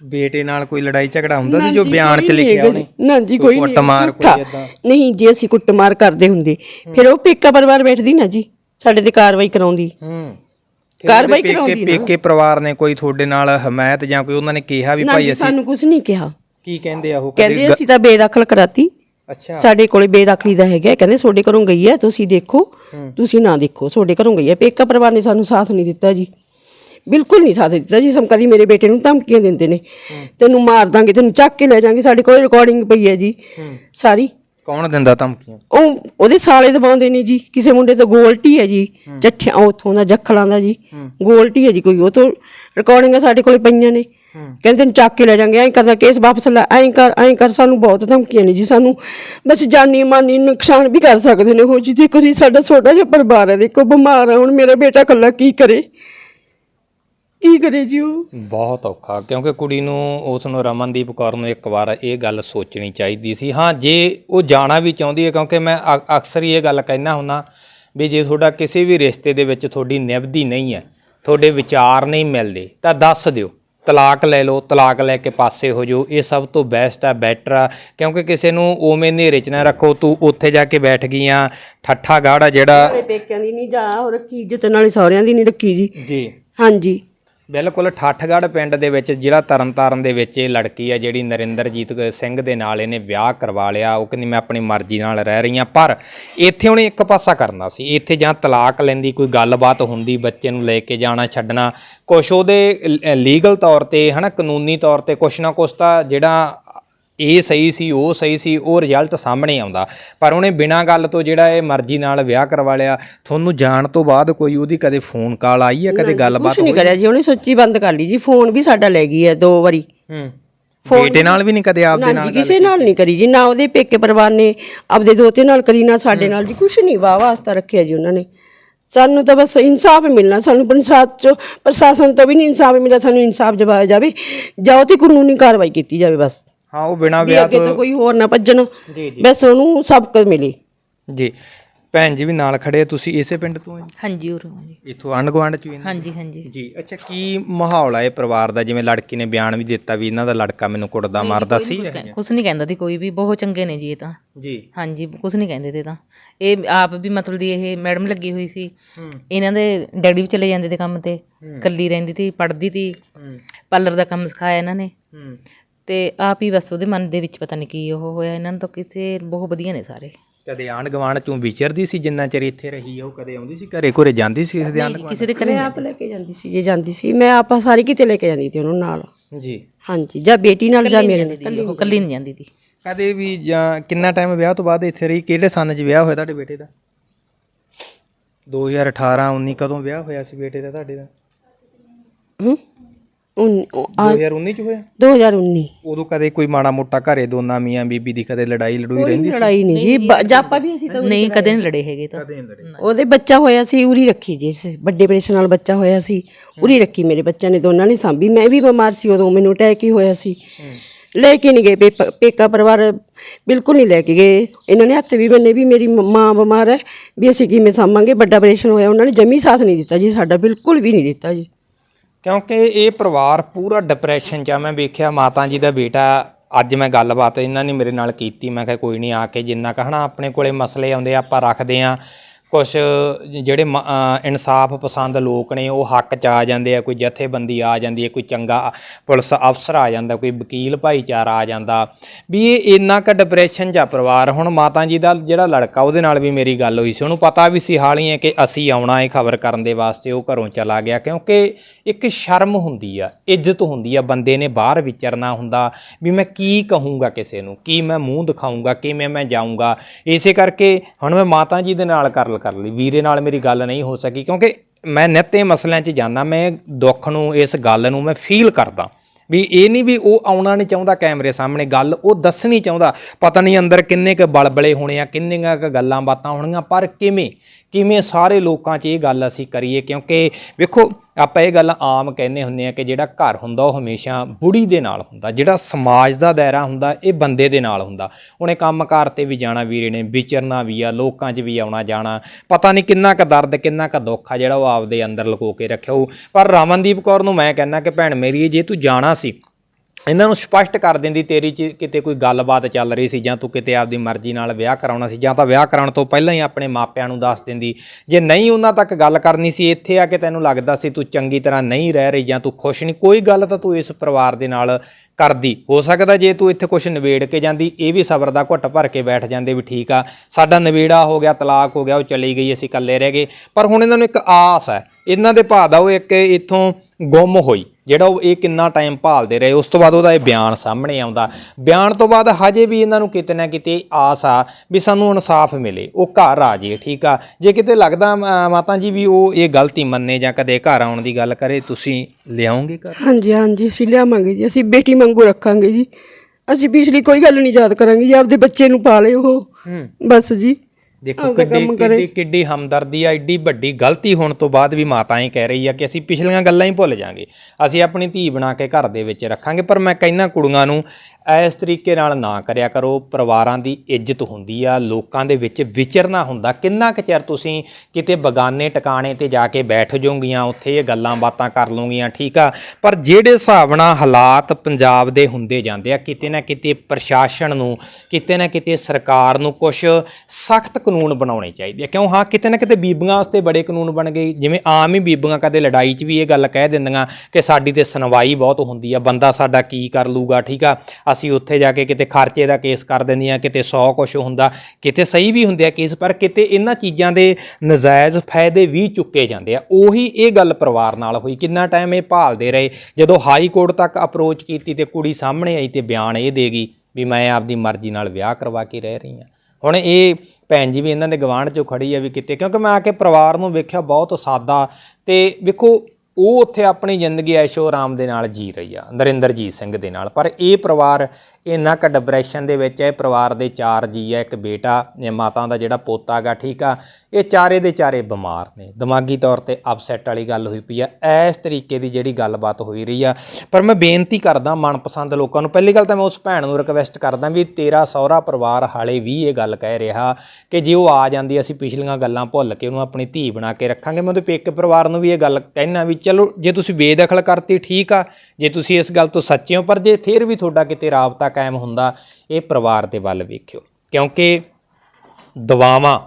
ਬੇਟੇ ਨਾਲ ਕੋਈ ਲੜਾਈ ਝਗੜਾ ਹੁੰਦਾ ਸੀ ਜੋ ਬਿਆਨ 'ਚ ਲਿਖਿਆ ਉਹਨੇ। ਨਾ ਜੀ। ਕੋਈ ਨਹੀਂ ਕੁੱਟਮਾਰ, ਕੋਈ। ਏਦਾਂ? ਨਹੀਂ ਜੇ ਅਸੀਂ ਕੁੱਟਮਾਰ ਕਰਦੇ ਹੁੰਦੇ। ਫਿਰ ਉਹ ਪੇਕਾ ਪਰਿਵਾਰ ਬੈਠਦੀ ਨਾ ਜੀ ਸਾਡੇ ਤੇ ਕਾਰਵਾਈ ਕਰਾਉਂਦੀ। ਹੂੰ। ਕਾਰਵਾਈ ਕਰਾਉਂਦੀ ਨਾ। ਪੇਕੇ ਪਰਿਵਾਰ ਨੇ ਕੋਈ ਤੁਹਾਡੇ ਨਾਲ ਹਮਾਇਤ ਜਾਂ ਕੋਈ ਉਹਨਾਂ ਨੇ ਕਿਹਾ ਵੀ ਭਾਈ ਅਸੀਂ ਸਾਨੂੰ ਕੁਝ ਨਹੀਂ ਕਿਹਾ। ਕੀ ਕਹਿੰਦੇ ਆ ਉਹ ਕਹਿੰਦੇ ਅਸੀਂ ਤਾਂ ਬੇਦਖਲ ਕਰਾਤੀ। ਅੱਛਾ। ਸਾਡੇ ਕੋਲੇ ਬੇਦਖਲੀ ਦਾ ਹੈਗਾ। ਕਹਿੰਦੇ ਤੁਹਾਡੇ ਘਰੋਂ ਗਈ ਹੈ ਤੁਸੀਂ ਦੇਖੋ। ਤੁਸੀਂ ਨਾ ਦੇਖੋ ਤੁਹਾਡੇ ਘਰੋਂ ਗਈ ਹੈ। ਪੇਕਾ ਪਰਿਵਾਰ ਨੇ ਸਾਨੂੰ ਸਾਥ ਨਹੀਂ ਦਿੱਤਾ ਜੀ। ਬਿਲਕੁਲ ਨਹੀਂ ਸਾਥ ਦਿੱਤਾ ਜੀ ਸਮ ਕਦੀ ਮੇਰੇ ਬੇਟੇ ਨੂੰ ਧਮਕੀਆਂ ਦਿੰਦੇ ਨੇ। ਤੈਨੂੰ ਮਾਰ ਦਾਂਗੇ ਤੈਨੂੰ ਚੱਕ ਕੇ ਲੈ ਜਾਾਂਗੇ ਸਾਡੇ ਕੋਲ ਰਿਕਾਰਡਿੰਗ ਪਈ ਹੈ ਜੀ। ਸਾਰੀ। ਕੌਣ ਦਿੰਦਾ ਧਮਕੀਆਂ? ਉਹ ਉਹਦੇ ਸਾਲੇ ਦਬਾਉਂਦੇ ਨੇ ਜੀ ਕਿਸੇ ਮੁੰਡੇ ਤੋਂ ਗੋਲਟੀ ਹੈ ਜੀ ਜੱਠਿਆਂ ਉੱਥੋਂ ਦਾ ਜੱਖਲਾਂ ਦਾ ਜੀ। ਗੋਲਟੀ ਹੈ ਜੀ ਕੋਈ ਉਹ ਤੋਂ ਰਿਕਾਰਡਿੰਗਾਂ ਸਾਡੇ ਕੋਲੇ ਪਈਆਂ ਨੇ। ਕਹਿੰਦੇ ਨੇ ਚੱਕ ਕੇ ਲੈ ਜਾਾਂਗੇ ਐਂ ਕਰਦਾ ਕੇਸ ਵਾਪਸ ਲੈ ਐਂ ਕਰ ਐਂ ਕਰ ਸਾਨੂੰ ਬਹੁਤ ਧਮਕੀਆਂ ਨੇ ਜੀ ਸਾਨੂੰ ਬਸ ਜਾਨੀ ਮਾਨੀ ਨੁਕਸਾਨ ਵੀ ਕਰ ਸਕਦੇ ਨੇ ਉਹ ਜੀ। ਦੇਖੋ ਜੀ ਸਾਡਾ ਛੋਟਾ ਜਿਹਾ ਪਰਿਵਾਰ ਹੈ ਦੇਖੋ ਬਿਮਾਰ ਹੈ ਹੁਣ ਮੇਰਾ ਬੇਟਾ ਇਕੱਲਾ ਕੀ ਕਰੇ? ਕੀ ਕਰੇ ਜੀ ਉਹ? ਬਹੁਤ ਔਖਾ ਕਿਉਂਕਿ ਕੁੜੀ ਨੂੰ ਉਸ ਨੂੰ ਰਮਨਦੀਪ ਕੌਰ ਨੂੰ ਇੱਕ ਵਾਰ ਇਹ ਗੱਲ ਸੋਚਣੀ ਚਾਹੀਦੀ ਸੀ। ਹਾਂ ਜੇ ਉਹ ਜਾਣਾ ਵੀ ਚਾਹੁੰਦੀ ਹੈ ਕਿਉਂਕਿ ਮੈਂ ਅ- ਅਕਸਰ ਹੀ ਇਹ ਗੱਲ ਕਹਿਣਾ ਹੁੰਦਾ ਵੀ ਜੇ ਤੁਹਾਡਾ ਕਿਸੇ ਵੀ ਰਿਸ਼ਤੇ ਦੇ ਵਿੱਚ ਤੁਹਾਡੀ ਨਿਭਦੀ ਨਹੀਂ ਹੈ ਤੁਹਾਡੇ ਵਿਚਾਰ ਨਹੀਂ ਮਿਲਦੇ ਤਾਂ ਦੱਸ ਦਿਓ। ਤਲਾਕ ਲੈ ਲਓ ਤਲਾਕ ਲੈ ਕੇ ਪਾਸੇ ਹੋ ਜਾਓ। ਇਹ ਸਭ ਤੋਂ ਬੈਸਟ ਆ ਬੈਟਰ ਆ ਕਿਉਂਕਿ ਕਿਸੇ ਨੂੰ ਉਵੇਂ ਨੇਰੇ 'ਚ ਨਾ ਰੱਖੋ ਤੂੰ ਉੱਥੇ ਜਾ ਕੇ ਬੈਠ ਗਈਆਂ ਠੱਠਾ ਗਾੜਾ ਜਿਹੜਾ ਪੇਕਿਆਂ ਦੀ ਨਹੀਂ ਜਾ ਉਹ ਰੱਖੀ ਇੱਜ਼ਤ ਨਾਲੇ ਸਹੁਰਿਆਂ ਦੀ ਨਹੀਂ ਰੱਖੀ ਜੀ। ਜੀ। ਹਾਂਜੀ। ਬਿਲਕੁਲ ਠਾਠਗੜ੍ਹ ਪਿੰਡ ਦੇ ਵਿੱਚ ਜ਼ਿਲ੍ਹਾ ਤਰਨਤਾਰਨ ਦੇ ਵਿੱਚ ਇਹ ਲੜਕੀ ਆ ਜਿਹੜੀ ਨਰਿੰਦਰਜੀਤ ਸਿੰਘ ਦੇ ਨਾਲ ਇਹਨੇ ਵਿਆਹ ਕਰਵਾ ਲਿਆ। ਉਹ ਕਹਿੰਦੀ, ਮੈਂ ਆਪਣੀ ਮਰਜ਼ੀ ਨਾਲ ਰਹਿ ਰਹੀ ਹਾਂ। ਪਰ ਇੱਥੇ ਉਹਨੇ ਇੱਕ ਪਾਸਾ ਕਰਨਾ ਸੀ। ਇੱਥੇ ਜਾਂ ਤਲਾਕ ਲੈਂਦੀ ਕੋਈ ਗੱਲਬਾਤ ਹੁੰਦੀ, ਬੱਚੇ ਨੂੰ ਲੈ ਕੇ ਜਾਣਾ, ਛੱਡਣਾ, ਕੁਛ ਉਹਦੇ ਲੀਗਲ ਤੌਰ ਤੇ, ਹਨਾ, ਕਾਨੂੰਨੀ ਤੌਰ ਤੇ ਕੁਛ ਨਾ ਕੁਛ ਤਾਂ ਜਿਹੜਾ ਇਹ ਸਹੀ ਸੀ ਉਹ ਸਹੀ ਸੀ ਉਹ ਰਿਜ਼ਲਟ ਸਾਹਮਣੇ ਆਉਂਦਾ। ਪਰ ਉਹਨੇ ਬਿਨਾਂ ਗੱਲ ਤੋਂ ਜਿਹੜਾ ਇਹ ਮਰਜ਼ੀ ਨਾਲ ਵਿਆਹ ਕਰਵਾ ਲਿਆ ਤੁਹਾਨੂੰ ਜਾਣ ਤੋਂ ਬਾਅਦ ਕੋਈ ਉਹਦੀ ਕਦੇ ਫੋਨ ਕਾਲ ਆਈ ਹੈ ਕਦੇ ਗੱਲਬਾਤ ਕੁਛ ਨਹੀਂ ਕਰਿਆ ਜੀ ਉਹਨੇ ਸੋਚੀ ਬੰਦ ਕਰ ਲਈ ਜੀ ਫੋਨ ਵੀ ਸਾਡਾ ਲੈ ਗਈ ਹੈ ਦੋ ਵਾਰੀ। ਹੂੰ। ਬੇਟੇ ਨਾਲ ਵੀ ਨਹੀਂ ਕਦੇ ਆਪਦੇ ਨਾ ਨਾਲ ਜੀ ਕਿਸੇ ਨਾਲ ਨਹੀਂ ਕਰੀ ਜੀ ਨਾ ਉਹਦੇ ਪੇਕੇ ਪਰਿਵਾਰ ਨੇ ਆਪਦੇ ਦੋਤੇ ਨਾਲ ਕਰੀ ਨਾ ਸਾਡੇ ਨਾਲ ਜੀ ਕੁਛ ਨਹੀਂ ਵਾਹ ਵਾਸਤਾ ਰੱਖਿਆ ਜੀ ਉਹਨਾਂ ਨੇ। ਸਾਨੂੰ ਤਾਂ ਬਸ ਇਨਸਾਫ ਮਿਲਣਾ ਸਾਨੂੰ ਪ੍ਰਸ਼ਾਸਨ ਚੋਂ ਪ੍ਰਸ਼ਾਸਨ ਤੋਂ ਵੀ ਨਹੀਂ ਇਨਸਾਫ ਮਿਲਿਆ ਸਾਨੂੰ ਇਨਸਾਫ ਦਿਵਾਇਆ ਜਾਵੇ ਜਾਂ ਉਹ ਤੇ ਕਾਨੂੰਨੀ ਕਾਰਵਾਈ ਕੀਤੀ ਜਾਵੇ ਬਸ। ਹਾਂ ਉਹ ਬਿਨਾਂ ਵੀ ਵਿਆਹ ਅੱਗੇ ਤੋਂ ਤੋਂ ਕੋਈ ਹੋਰ ਨਾ ਭੱਜਣ। ਜੀ ਜੀ। ਬਸ ਉਹਨੂੰ ਸਬਕ ਮਿਲੇ। ਜੀ। ਭੈਣ ਜੀ ਵੀ ਨਾਲ ਖੜੇ ਆ, ਤੁਸੀਂ ਇਸੇ ਪਿੰਡ ਤੋਂ ਹੋ ਜੀ? ਹਾਂਜੀ ਉਰੋਂ ਆ ਜੀ। ਇੱਥੋਂ ਆਂਢ ਗੁਆਂਢ ਚ ਵੀ? ਹਾਂਜੀ ਹਾਂਜੀ। ਜੀ ਅੱਛਾ ਕੀ ਮਾਹੌਲ ਹੈ ਇਹ ਪਰਿਵਾਰ ਦਾ? ਜਿਵੇਂ ਲੜਕੀ ਨੇ ਬਿਆਨ ਵੀ ਦਿੱਤਾ ਵੀ ਇਹਨਾਂ ਦਾ ਲੜਕਾ ਮੈਨੂੰ ਕੁੱਟਦਾ ਮਾਰਦਾ ਸੀ ਇਹ? ਕੁਛ ਨਹੀਂ ਕਹਿੰਦਾ ਸੀ ਕੋਈ ਵੀ ਬਹੁਤ ਚੰਗੇ ਨੇ ਜੀ ਇਹ ਤਾਂ। ਜੀ। ਹਾਂਜੀ ਕੁਛ ਨਹੀਂ ਕਹਿੰਦੇ ਤੇ ਤਾਂ। ਇਹ ਆਪ ਵੀ ਮਤਲਬ ਦੀ ਇਹ ਮੈਡਮ ਲੱਗੀ ਹੋਈ ਸੀ। ਹੂੰ। ਇਹਨਾਂ ਦੇ ਡੈਡੀ ਵੀ ਚਲੇ ਜਾਂਦੇ ਤੇ ਕੰਮ ਤੇ। ਕੱਲੀ ਰਹਿੰਦੀ ਸੀ ਪੜ੍ਹਦੀ ਸੀ ਹੂੰ। ਪਾਰਲਰ ਦਾ ਕੰਮ ਸਿਖਾਇਆ ਇਹਨਾਂ ਨੇ। ਹੂੰ। ਤੇ ਆਪ ਹੀ ਬਸ ਉਹਦੇ ਮਨ ਦੇ ਵਿੱਚ ਪਤਾ ਨਹੀਂ ਕੀ ਉਹ ਹੋਇਆ ਇਹਨਾਂ ਨੂੰ ਤਾਂ ਕਿਸੇ ਬਹੁਤ ਵਧੀਆ ਨੇ ਸਾਰੇ। ਕਦੇ ਆਂਢ ਗੁਆਂਢ ਚੋਂ ਵਿਚਰਦੀ ਸੀ ਜਿੰਨਾ ਚਿਰ ਇੱਥੇ ਰਹੀ ਆ ਉਹ ਕਦੇ ਆਉਂਦੀ ਸੀ ਘਰੇ ਘਰੇ ਜਾਂਦੀ ਸੀ ਇਸ ਦੇ ਆਂਢ ਕਿਸੇ ਦੇ ਘਰੇ ਮੈਂ ਆਪ ਲੈ ਕੇ ਜਾਂਦੀ ਸੀ ਜੇ ਜਾਂਦੀ ਸੀ। ਮੈਂ ਆਪ ਸਾਰੀ ਕਿਤੇ ਲੈ ਕੇ ਜਾਂਦੀ ਸੀ ਉਹਨੂੰ ਨਾਲ। ਜੀ। ਹਾਂਜੀ ਜਾਂ ਬੇਟੀ ਨਾਲ ਜਾਂ ਮੇਰੇ ਨਾਲ। ਉਹ ਕੱਲੀ ਨਹੀਂ ਜਾਂਦੀ ਸੀ। ਕਦੇ ਵੀ ਜਾਂ ਕਿੰਨਾ ਟਾਈਮ ਵਿਆਹ ਤੋਂ ਬਾਅਦ ਇੱਥੇ ਰਹੀ ਕਿਹੜੇ ਸਾਲ 'ਚ ਵਿਆਹ ਹੋਇਆ ਤੁਹਾਡੇ ਬੇਟੇ ਦਾ? 2018 19 ਕਦੋਂ ਵਿਆਹ ਹੋਇਆ ਸੀ ਬੇਟੇ ਦਾ ਤੁਹਾਡੇ ਦਾ? ਹੂੰ? 2019 ਚ ਹੋਇਆ? 2019 ਉਦੋਂ ਕਦੇ ਕੋਈ ਮਾੜਾ ਮੋਟਾ ਘਰੇ ਦੋਨਾਂ ਮੀਆਂ ਬੀਬੀ ਦੀ ਕਦੇ ਲੜਾਈ ਲੜੂਈ ਰਹਿੰਦੀ ਸੀ? ਲੜਾਈ ਨਹੀਂ ਜੀ ਬ- ਜਾਪਾ ਵੀ ਅਸੀਂ ਤਾਂ ਨਹੀਂ ਕਦੇ ਨਹੀਂ ਲੜੇ ਹੈਗੇ ਤਾਂ। ਉਹਦੇ ਬੱਚਾ ਹੋਇਆ ਸੀ ਉਰੀ ਰੱਖੀ ਜੀ ਵੱਡੇ ਆਪਰੇਸ਼ਨ ਨਾਲ ਬੱਚਾ ਹੋਇਆ ਸੀ ਉਰੀ ਰੱਖੀ ਮੇਰੇ ਬੱਚਿਆਂ ਨੇ ਦੋਨਾਂ ਨੇ ਸਾਂਭੀ। ਮੈਂ ਵੀ ਬਿਮਾਰ ਸੀ ਉਦੋਂ ਮੈਨੂੰ ਅਟੈਕ ਹੀ ਹੋਇਆ ਸੀ। ਲੈ ਕੇ ਨਹੀਂ ਗਏ ਪੇਪਾ- ਪੇਕਾ ਪਰਿਵਾਰ ਬਿਲਕੁਲ ਨਹੀਂ ਲੈ ਕੇ ਗਏ। ਇਹਨਾਂ ਨੇ ਹੱਥ ਵੀ ਬੰਨੇ ਵੀ ਮੇਰੀ ਮ- ਮਾਂ ਬਿਮਾਰ ਹੈ ਵੀ ਅਸੀਂ ਕਿਵੇਂ ਸਾਂਭਾਂਗੇ ਵੱਡਾ ਆਪਰੇਸ਼ਨ ਹੋਇਆ ਉਹਨਾਂ ਨੇ ਜਮੀ ਸਾਥ ਨਹੀਂ ਦਿੱਤਾ ਜੀ ਸਾਡਾ ਬਿਲਕੁਲ ਵੀ ਨਹੀਂ ਦਿੱਤਾ ਜੀ। ਕਿਉਂਕਿ ਇਹ ਪਰਿਵਾਰ ਪੂਰਾ ਡਿਪਰੈਸ਼ਨ 'ਚ ਆ। ਮੈਂ ਵੇਖਿਆ ਮਾਤਾ ਜੀ ਦਾ ਬੇਟਾ, ਅੱਜ ਮੈਂ ਗੱਲਬਾਤ ਇਹਨਾਂ ਨੇ ਮੇਰੇ ਨਾਲ ਕੀਤੀ। ਮੈਂ ਕਿਹਾ ਕੋਈ ਨਹੀਂ ਆ ਕੇ ਜਿੰਨਾ ਕਹਣਾ ਆਪਣੇ ਕੋਲੇ ਮਸਲੇ ਆਉਂਦੇ ਆਪਾਂ ਰੱਖਦੇ ਆ। ਕੁਝ ਜਿਹੜੇ ਮ- ਇਨਸਾਫ ਪਸੰਦ ਲੋਕ ਨੇ, ਉਹ ਹੱਕ 'ਚ ਆ ਜਾਂਦੇ ਆ, ਕੋਈ ਜਥੇਬੰਦੀ ਆ ਜਾਂਦੀ ਹੈ, ਕੋਈ ਚੰਗਾ ਪੁਲਿਸ ਅਫਸਰ ਆ ਜਾਂਦਾ, ਕੋਈ ਵਕੀਲ ਭਾਈਚਾਰਾ ਆ ਜਾਂਦਾ। ਵੀ ਇਹ ਇੰਨਾ ਕ ਡਿਪਰੈਸ਼ਨ ਜਾਂ ਪਰਿਵਾਰ, ਹੁਣ ਮਾਤਾ ਜੀ ਦਾ ਜਿਹੜਾ ਲੜਕਾ, ਉਹਦੇ ਨਾਲ ਵੀ ਮੇਰੀ ਗੱਲ ਹੋਈ ਸੀ। ਉਹਨੂੰ ਪਤਾ ਵੀ ਸੀ ਹਾਲੀਆਂ ਕਿ ਅਸੀਂ ਆਉਣਾ ਇਹ ਖਬਰ ਕਰਨ ਦੇ ਵਾਸਤੇ, ਉਹ ਘਰੋਂ ਚਲਾ ਗਿਆ, ਕਿਉਂਕਿ ਇੱਕ ਸ਼ਰਮ ਹੁੰਦੀ ਆ, ਇੱਜ਼ਤ ਹੁੰਦੀ ਆ, ਬੰਦੇ ਨੇ ਬਾਹਰ ਵਿਚਰਨਾ ਹੁੰਦਾ, ਵੀ ਮੈਂ ਕੀ ਕਹੂੰਗਾ ਕਿਸੇ ਨੂੰ, ਕੀ ਮੈਂ ਮੂੰਹ ਦਿਖਾਊਂਗਾ, ਕਿਵੇਂ ਮੈਂ ਜਾਊਂਗਾ। ਇਸੇ ਕਰਕੇ ਹੁਣ ਮੈਂ ਮਾਤਾ ਜੀ ਦੇ ਨਾਲ ਕਰ ਗੱਲ ਕਰ ਲਈ। ਵੀਰੇ ਨਾਲ ਮੇਰੀ ਗੱਲ ਨਹੀਂ ਹੋ ਸਕੀ ਕਿਉਂਕਿ ਮੈਂ ਨਿੱਤੇ ਮਸਲਿਆਂ 'ਚ ਜਾਣਾ ਮੈਂ ਦੁੱਖ ਨੂੰ, ਇਸ ਗੱਲ ਨੂੰ ਮੈਂ ਫੀਲ ਕਰਦਾ। ਵੀ ਇਹ ਨਹੀਂ ਵੀ ਉਹ ਆਉਣਾ ਨਹੀਂ ਚਾਹੁੰਦਾ ਕੈਮਰੇ ਸਾਹਮਣੇ, ਗੱਲ ਉਹ ਦੱਸਣੀ ਚਾਹੁੰਦਾ। ਪਤਾ ਨਹੀਂ ਅੰਦਰ ਕਿੰਨੇ ਕ ਬਲਬਲੇ ਹੋਣੇ ਆ, ਕਿੰਨੀਆਂ ਕ ਗੱਲਾਂ ਬਾਤਾਂ ਹੋਣਗੀਆਂ, ਪਰ ਕਿਵੇਂ ਕਿਵੇਂ ਸਾਰੇ ਲੋਕਾਂ 'ਚ ਇਹ ਗੱਲ ਅਸੀਂ ਕਰੀਏ? ਕਿਉਂਕਿ ਵੇਖੋ ਆਪਾਂ ਇਹ ਗੱਲ ਆਮ ਕਹਿੰਦੇ ਹੁੰਦੇ ਆ ਕਿ ਜਿਹੜਾ ਘਰ ਹੁੰਦਾ ਉਹ ਹਮੇਸ਼ਾ ਬੁੜੀ ਦੇ ਨਾਲ ਹੁੰਦਾ, ਜਿਹੜਾ ਸਮਾਜ ਦਾ ਦਾਇਰਾ ਹੁੰਦਾ ਇਹ ਬੰਦੇ ਦੇ ਨਾਲ ਹੁੰਦਾ। ਉਹਨੇ ਕੰਮਕਾਰ ਤੇ ਵੀ ਜਾਣਾ ਵੀਰੇ ਨੇ, ਵਿਚਰਨਾ ਵੀ ਆ, ਲੋਕਾਂ 'ਚ ਵੀ ਆਉਣਾ ਜਾਣਾ, ਪਤਾ ਨਹੀਂ ਕਿੰਨਾ ਕ ਦਰਦ, ਕਿੰਨਾ ਕ ਦੁੱਖ ਆ ਜਿਹੜਾ ਉਹ ਆਪਦੇ ਅੰਦਰ ਲੁਕੋ ਕੇ ਰੱਖਿਓ ਪਰ ਰਮਨਦੀਪ ਕੌਰ ਨੂੰ ਮੈਂ ਕਹਿੰਦਾ ਕਿ ਭੈਣ ਮੇਰੀ, ਜੇ ਤੂੰ ਜਾਣਾ ਸੀ ਇਹਨਾਂ ਨੂੰ ਸਪਸ਼ਟ ਕਰ ਦਿੰਦੀ, ਤੇਰੀ ਚ ਕਿਤੇ ਕੋਈ ਗੱਲਬਾਤ ਚੱਲ ਰਹੀ ਸੀ ਜਾਂ ਤੂੰ ਕਿਤੇ ਆਪਦੀ ਮਰਜ਼ੀ ਨਾਲ ਵਿਆਹ ਕਰਾਉਣਾ ਸੀ, ਜਾਂ ਤਾਂ ਵਿਆਹ ਕਰਾਉਣ ਤੋਂ ਪਹਿਲਾਂ ਹੀ ਆਪਣੇ ਮਾਪਿਆਂ ਨੂੰ ਦੱਸ ਦਿੰਦੀ। ਜੇ ਨਹੀਂ ਉਹਨਾਂ ਤੱਕ ਗੱਲ ਕਰਨੀ ਸੀ, ਇੱਥੇ ਆ ਕੇ ਤੈਨੂੰ ਲੱਗਦਾ ਸੀ ਤੂੰ ਚੰਗੀ ਤਰ੍ਹਾਂ ਨਹੀਂ ਰਹਿ ਰਹੀ ਜਾਂ ਤੂੰ ਖੁਸ਼ ਨਹੀਂ, ਕੋਈ ਗੱਲ ਤਾਂ ਤੂੰ ਇਸ ਪਰਿਵਾਰ ਦੇ ਨਾਲ ਕਰਦੀ। ਹੋ ਸਕਦਾ ਜੇ ਤੂੰ ਇੱਥੇ ਕੁਝ ਨਿਬੇੜ ਕੇ ਜਾਂਦੀ, ਇਹ ਵੀ ਸਬਰ ਦਾ ਘੁੱਟ ਭਰ ਕੇ ਬੈਠ ਜਾਂਦੇ ਵੀ ਠੀਕ ਆ। ਸਾਡਾ ਨਿਬੇੜਾ ਹੋ ਗਿਆ, ਤਲਾਕ ਹੋ ਗਿਆ, ਉਹ ਚਲੀ ਗਈ, ਅਸੀਂ ਇਕੱਲੇ ਰਹਿ ਗਏ। ਪਰ ਹੁਣ ਇਹਨਾਂ ਨੂੰ ਇੱਕ ਆਸ ਹੈ, ਇਹਨਾਂ ਦੇ ਭਾਅ ਦਾ ਉਹ ਇੱਕ ਇੱਥੋਂ ਗੁੰਮ ਹੋਈ। ਜਿਹੜਾ ਉਹ ਇਹ ਕਿੰਨਾ ਟਾਈਮ ਭਾਲਦੇ ਰਹੇ ਉਸ ਤੋਂ ਬਾਅਦ ਉਹਦਾ ਇਹ ਬਿਆਨ ਸਾਹਮਣੇ ਆਉਂਦਾ। ਬਿਆਨ ਤੋਂ ਬਾਅਦ ਹਜੇ ਵੀ ਇਹਨਾਂ ਨੂੰ ਕਿਤੇ ਨਾ ਕਿਤੇ ਆਸ ਆ ਵੀ ਸਾਨੂੰ ਇਨਸਾਫ ਮਿਲੇ ਉਹ ਘਰ ਆ ਜੇ ਠੀਕ ਆ? ਜੇ ਕਿਤੇ ਲੱਗਦਾ ਮਾਤਾ ਜੀ ਵੀ ਉਹ ਇਹ ਗਲਤੀ ਮੰਨੇ ਜਾਂ ਕਦੇ ਘਰ ਆਉਣ ਦੀ ਗੱਲ ਕਰੇ ਤੁਸੀਂ ਲਿਆਓਗੇ ਘਰ? ਹਾਂਜੀ ਹਾਂਜੀ ਅਸੀਂ ਲਿਆਵਾਂਗੇ ਜੀ ਅਸੀਂ ਬੇਟੀ ਵਾਂਗੂ ਰੱਖਾਂਗੇ ਜੀ। ਅਸੀਂ ਪਿਛਲੀ ਕੋਈ ਗੱਲ ਨਹੀਂ ਯਾਦ ਕਰਾਂਗੇ ਜੀ ਆਪਦੇ ਬੱਚੇ ਨੂੰ ਪਾਲੇ ਉਹ। ਬਸ ਜੀ। ਦੇਖੋ ਕਿੱਡੀ। ਕਿੱਡੀ ਕਿੱਡੀ ਹਮਦਰਦੀ ਆ ਐਡੀ ਵੱਡੀ ਗਲਤੀ ਹੋਣ ਤੋਂ ਬਾਅਦ ਵੀ ਮਾਤਾ ਹੀ ਕਹਿ ਰਹੀ ਆ ਕਿ ਅਸੀਂ ਪਿਛਲੀਆਂ ਗੱਲਾਂ ਹੀ ਭੁੱਲ ਜਾਾਂਗੇ ਅਸੀਂ ਆਪਣੀ ਧੀ ਬਣਾ ਕੇ ਘਰ ਦੇ ਵਿੱਚ ਰੱਖਾਂਗੇ ਪਰ ਮੈਂ ਕਹਿੰਨਾ ਕੁੜੀਆਂ ਨੂੰ ਇਸ ਤਰੀਕੇ ਨਾਲ ਨਾ ਕਰਿਆ ਕਰੋ, ਪਰਿਵਾਰਾਂ ਦੀ ਇੱਜ਼ਤ ਹੁੰਦੀ ਆ, ਲੋਕਾਂ ਦੇ ਵਿੱਚ ਵਿਚਰਨਾ ਹੁੰਦਾ। ਕਿੰਨਾ ਕੁ ਚਿਰ ਤੁਸੀਂ ਕਿਤੇ ਬਗਾਨੇ ਟਿਕਾਣੇ ਤੇ ਜਾ ਕੇ ਬੈਠ ਜਾਓਗੀਆਂ, ਉੱਥੇ ਇਹ ਗੱਲਾਂ ਬਾਤਾਂ ਕਰ ਲਓਗੀਆਂ, ਠੀਕ ਆ? ਪਰ ਜਿਹੜੇ ਹਿਸਾਬ ਨਾਲ ਹਾਲਾਤ ਪੰਜਾਬ ਦੇ ਹੁੰਦੇ ਜਾਂਦੇ ਆ, ਕਿਤੇ ਨਾ ਕਿਤੇ ਪ੍ਰਸ਼ਾਸਨ ਨੂੰ, ਕਿਤੇ ਨਾ ਕਿਤੇ ਸਰਕਾਰ ਨੂੰ ਕੁਝ ਸਖਤ ਕਾਨੂੰਨ ਬਣਾਉਣੇ ਚਾਹੀਦੇ ਆ। ਕਿਉਂ? ਹਾਂ, ਕਿਤੇ ਨਾ ਕਿਤੇ ਬੀਬੀਆਂ ਵਾਸਤੇ ਬੜੇ ਕਾਨੂੰਨ ਬਣ ਗਏ। ਜਿਵੇਂ ਆਮ ਹੀ ਬੀਬੀਆਂ ਕਦੇ ਲੜਾਈ 'ਚ ਵੀ ਇਹ ਗੱਲ ਕਹਿ ਦਿੰਦੀਆਂ ਕਿ ਸਾਡੀ ਤੇ ਸੁਣਵਾਈ ਬਹੁਤ ਹੁੰਦੀ ਆ, ਬੰਦਾ ਸਾਡਾ ਕੀ ਕਰ ਲੂਗਾ ਠੀਕ ਆ? ਅਸੀਂ ਉੱਥੇ ਜਾ ਕੇ ਕਿਤੇ ਖਰਚੇ ਦਾ ਕੇਸ ਕਰ ਦਿੰਦੀਆਂ ਕਿਤੇ 100 ਕੁਛ ਹੁੰਦਾ, ਕਿਤੇ ਸਹੀ ਵੀ ਹੁੰਦੇ ਆ ਕੇਸ, ਪਰ ਕਿਤੇ ਇਹਨਾਂ ਚੀਜ਼ਾਂ ਦੇ ਨਜਾਇਜ਼ ਫਾਇਦੇ ਵੀ ਚੁੱਕੇ ਜਾਂਦੇ ਆ। ਉਹੀ ਇਹ ਗੱਲ ਪਰਿਵਾਰ ਨਾਲ ਹੋਈ। ਕਿੰਨਾ ਟਾਈਮ ਇਹ ਭਾਲਦੇ ਰਹੇ। ਜਦੋਂ ਹਾਈ ਕੋਰਟ ਤੱਕ ਅਪਰੋਚ ਕੀਤੀ ਤੇ ਕੁੜੀ ਸਾਹਮਣੇ ਆਈ ਤੇ ਬਿਆਨ ਇਹ ਦੇ ਗਈ ਵੀ ਮੈਂ ਆਪਦੀ ਮਰਜ਼ੀ ਨਾਲ ਵਿਆਹ ਕਰਵਾ ਕੇ ਰਹਿ ਰਹੀ ਹਾਂ। ਹੁਣ ਇਹ ਭੈਣ ਜੀ ਵੀ ਇਹਨਾਂ ਦੇ ਗਵਾਂਢ 'ਚੋਂ ਖੜੀ ਆ ਵੀ ਕਿਤੇ, ਕਿਉਂਕਿ ਮੈਂ ਆ ਕੇ ਪਰਿਵਾਰ ਨੂੰ ਵੇਖਿਆ ਬਹੁਤ ਸਾਦਾ ਤੇ ਵੇਖੋ ਉਹ ਉੱਥੇ ਆਪਣੀ ਜ਼ਿੰਦਗੀ ਐਸ਼ੋ ਆਰਾਮ ਦੇ ਨਾਲ ਜੀ ਰਹੀ ਆ, ਨਰਿੰਦਰਜੀਤ ਸਿੰਘ ਦੇ ਨਾਲ। ਪਰ ਇਹ ਪਰਿਵਾਰ ਇੰਨਾ ਕ ਡਿਪਰੈਸ਼ਨ ਦੇ ਵਿੱਚ ਹੈ, ਪਰਿਵਾਰ ਦੇ ਚਾਰ ਜੀ ਆ ਇੱਕ ਬੇਟਾ, ਇਹ ਮਾਤਾ ਦਾ ਜਿਹੜਾ ਪੋਤਾ ਗਾ ਠੀਕ ਆ, ਇਹ ਚਾਰੇ ਦੇ ਚਾਰੇ ਬਿਮਾਰ ਨੇ। ਦਿਮਾਗੀ ਤੌਰ ਤੇ ਅਪਸੈਟ ਵਾਲੀ ਗੱਲ ਹੋਈ ਪਈ ਆ। ਇਸ ਤਰੀਕੇ ਦੀ ਜਿਹੜੀ ਗੱਲਬਾਤ ਹੋਈ ਰਹੀ ਆ, ਪਰ ਮੈਂ ਬੇਨਤੀ ਕਰਦਾ ਮਨਪਸੰਦ ਲੋਕਾਂ ਨੂੰ, ਪਹਿਲੀ ਗੱਲ ਤਾਂ ਮੈਂ ਉਸ ਭੈਣ ਨੂੰ ਰਿਕਵੈਸਟ ਕਰਦਾ ਵੀ ਤੇਰਾ ਸਹੁਰਾ ਪਰਿਵਾਰ ਹਾਲੇ ਵੀ ਇਹ ਗੱਲ ਕਹਿ ਰਿਹਾ ਕਿ ਜੇ ਉਹ ਆ ਜਾਂਦੀ, ਅਸੀਂ ਪਿਛਲੀਆਂ ਗੱਲਾਂ ਭੁੱਲ ਕੇ ਉਹਨੂੰ ਆਪਣੀ ਧੀ ਬਣਾ ਕੇ ਰੱਖਾਂਗੇ। ਮੈਂ ਉਹਦੇ ਪੇਕੇ ਪਰਿਵਾਰ ਨੂੰ ਵੀ ਇਹ ਗੱਲ ਕਹਿਣਾ ਵੀ, ਚਲੋ, ਜੇ ਤੁਸੀਂ ਬੇਦਖਲ ਕਰਤੀ ਠੀਕ ਆ, ਜੇ ਤੁਸੀਂ ਇਸ ਗੱਲ ਤੋਂ ਸੱਚੇ ਹੋ, ਪਰ ਜੇ ਫਿਰ ਵੀ ਤੁਹਾਡਾ ਕਿਤੇ ਰਾਬਤਾ ਕਾਇਮ ਹੁੰਦਾ, ਇਹ ਪਰਿਵਾਰ ਦੇ ਵੱਲ ਵੇਖਿਓ। ਕਿਉਂਕਿ ਦਵਾਵਾਂ